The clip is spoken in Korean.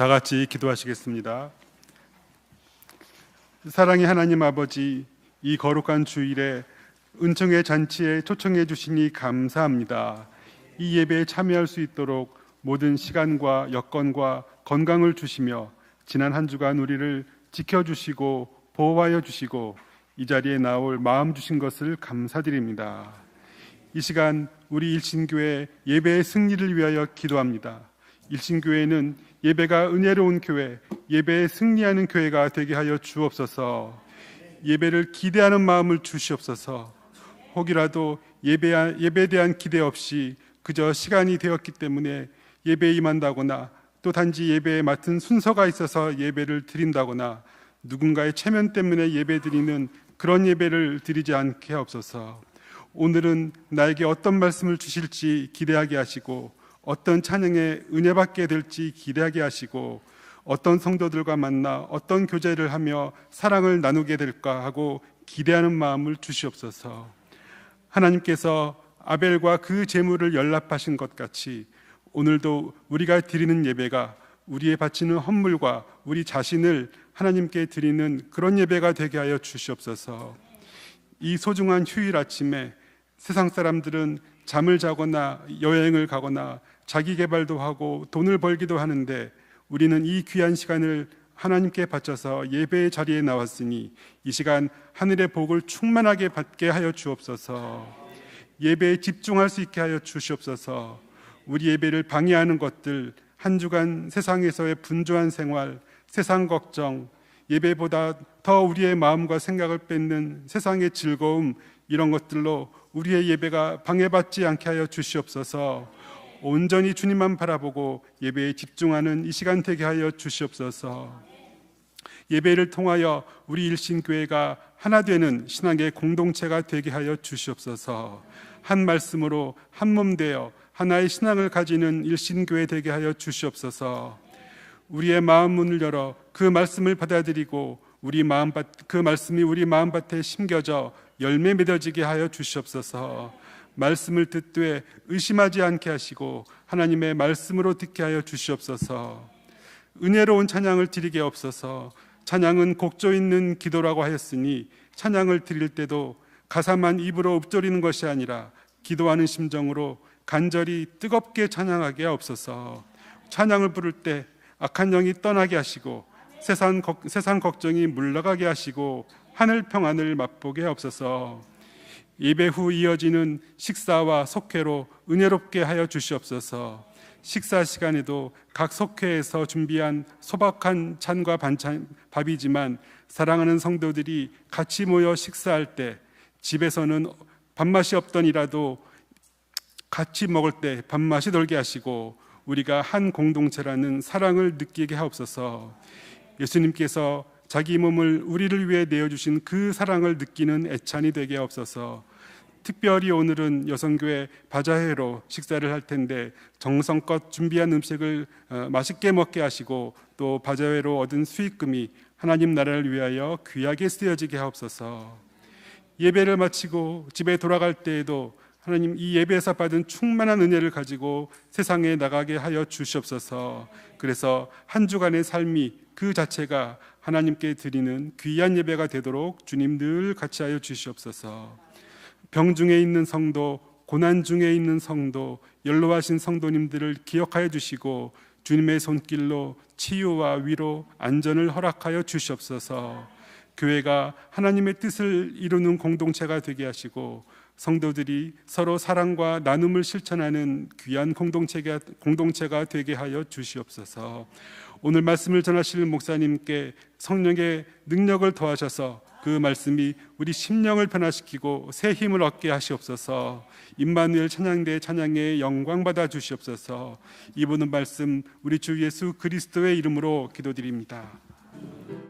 다 같이 기도하시겠습니다. 사랑의 하나님 아버지, 이 거룩한 주일에 은총의 잔치에 초청해 주시니 감사합니다. 이 예배에 참여할 수 있도록 모든 시간과 여건과 건강을 주시며 지난 한 주간 우리를 지켜주시고 보호하여 주시고 이 자리에 나올 마음 주신 것을 감사드립니다. 이 시간 우리 일신교회 예배의 승리를 위하여 기도합니다. 일신교회는 예배가 은혜로운 교회, 예배에 승리하는 교회가 되게 하여 주옵소서. 예배를 기대하는 마음을 주시옵소서. 혹이라도 예배 예배에 대한 기대 없이 그저 시간이 되었기 때문에 예배에 임한다거나 또 단지 예배에 맡은 순서가 있어서 예배를 드린다거나 누군가의 체면 때문에 예배 드리는 그런 예배를 드리지 않게 하옵소서. 오늘은 나에게 어떤 말씀을 주실지 기대하게 하시고 어떤 찬양에 은혜 받게 될지 기대하게 하시고 어떤 성도들과 만나 어떤 교제를 하며 사랑을 나누게 될까 하고 기대하는 마음을 주시옵소서. 하나님께서 아벨과 그 제물을 연락하신 것 같이 오늘도 우리가 드리는 예배가 우리의 바치는 헌물과 우리 자신을 하나님께 드리는 그런 예배가 되게 하여 주시옵소서. 이 소중한 휴일 아침에 세상 사람들은 잠을 자거나 여행을 가거나 자기 개발도 하고 돈을 벌기도 하는데 우리는 이 귀한 시간을 하나님께 바쳐서 예배의 자리에 나왔으니 이 시간 하늘의 복을 충만하게 받게 하여 주옵소서. 예배에 집중할 수 있게 하여 주시옵소서. 우리 예배를 방해하는 것들 한 주간 세상에서의 분주한 생활, 세상 걱정, 예배보다 더 우리의 마음과 생각을 뺏는 세상의 즐거움 이런 것들로 우리의 예배가 방해받지 않게 하여 주시옵소서. 온전히 주님만 바라보고 예배에 집중하는 이 시간 되게 하여 주시옵소서. 예배를 통하여 우리 일신교회가 하나 되는 신앙의 공동체가 되게 하여 주시옵소서. 한 말씀으로 한 몸 되어 하나의 신앙을 가지는 일신교회 되게 하여 주시옵소서. 우리의 마음 문을 열어 그 말씀을 받아들이고 우리 마음밭 그 말씀이 우리 마음밭에 심겨져 열매 맺어지게 하여 주시옵소서. 말씀을 듣되 의심하지 않게 하시고 하나님의 말씀으로 듣게 하여 주시옵소서. 은혜로운 찬양을 드리게 없어서 찬양은 곡조 있는 기도라고 하였으니 찬양을 드릴 때도 가사만 입으로 읊조리는 것이 아니라 기도하는 심정으로 간절히 뜨겁게 찬양하게 없어서 찬양을 부를 때 악한 영이 떠나게 하시고 세상, 걱- 세상 걱정이 물러가게 하시고 하늘 평안을 맛보게 없어서 예배 후 이어지는 식사와 속회로 은혜롭게 하여 주시옵소서. 식사 시간에도 각 속회에서 준비한 소박한 찬과 반찬 밥이지만 사랑하는 성도들이 같이 모여 식사할 때 집에서는 밥맛이 없더니라도 같이 먹을 때 밥맛이 돌게 하시고 우리가 한 공동체라는 사랑을 느끼게 하옵소서. 예수님께서 자기 몸을 우리를 위해 내어 주신 그 사랑을 느끼는 애찬이 되게 하옵소서. 특별히 오늘은 여성교회 바자회로 식사를 할 텐데 정성껏 준비한 음식을 어, 맛있게 먹게 하시고 또 바자회로 얻은 수익금이 하나님 나라를 위하여 귀하게 쓰여지게 하옵소서. 예배를 마치고 집에 돌아갈 때에도 하나님 이 예배에서 받은 충만한 은혜를 가지고 세상에 나가게 하여 주시옵소서. 그래서 한 주간의 삶이 그 자체가 하나님께 드리는 귀한 예배가 되도록 주님 늘 같이 하여 주시옵소서. 병 중에 있는 성도, 고난 중에 있는 성도, 연로하신 성도님들을 기억하여 주시고 주님의 손길로 치유와 위로, 안전을 허락하여 주시옵소서. 교회가 하나님의 뜻을 이루는 공동체가 되게 하시고 성도들이 서로 사랑과 나눔을 실천하는 귀한 공동체가, 공동체가 되게 하여 주시옵소서. 오늘 말씀을 전하실 목사님께 성령의 능력을 더하셔서 그 말씀이 우리 심령을 변화시키고 새 힘을 얻게 하시옵소서. 임마누엘 찬양대 찬양의 영광 받아 주시옵소서. 이분은 말씀 우리 주 예수 그리스도의 이름으로 기도드립니다.